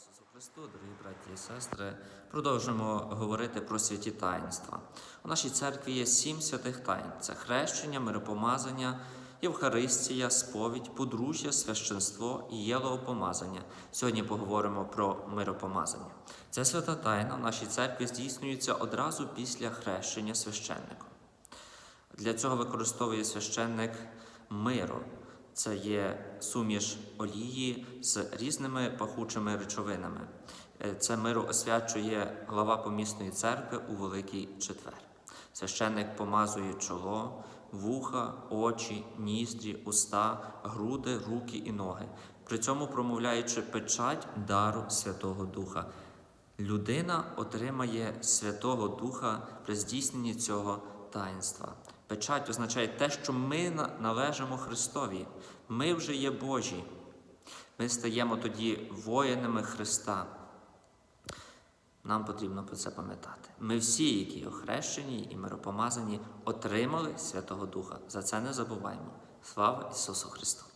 Ісусу Христу, дорогі браті і сестри, продовжуємо говорити про святі таїнства. У нашій церкві є сім святих тайн: це хрещення, миропомазання, Євхаристія, сповідь, подружжя, священство і єлоопомазання. Сьогодні поговоримо про миропомазання. Ця свята тайна в нашій церкві здійснюється одразу після хрещення священником. Для цього використовує священник миро. Це є суміш олії з різними пахучими речовинами. Е, Це миро освячує глава помісної церкви у Великий Четвер. Священник помазує чоло, вуха, очі, ніздрі, уста, груди, руки і ноги, при цьому промовляючи печать дару Святого Духа. Людина отримає Святого Духа при здійсненні цього таїнства. Печать означає те, що ми належимо Христові. Ми вже є Божі. Ми стаємо тоді воїнами Христа. Нам потрібно про це пам'ятати. Ми всі, які охрещені і миропомазані, отримали Святого Духа. За це не забуваємо. Слава Ісусу Христу!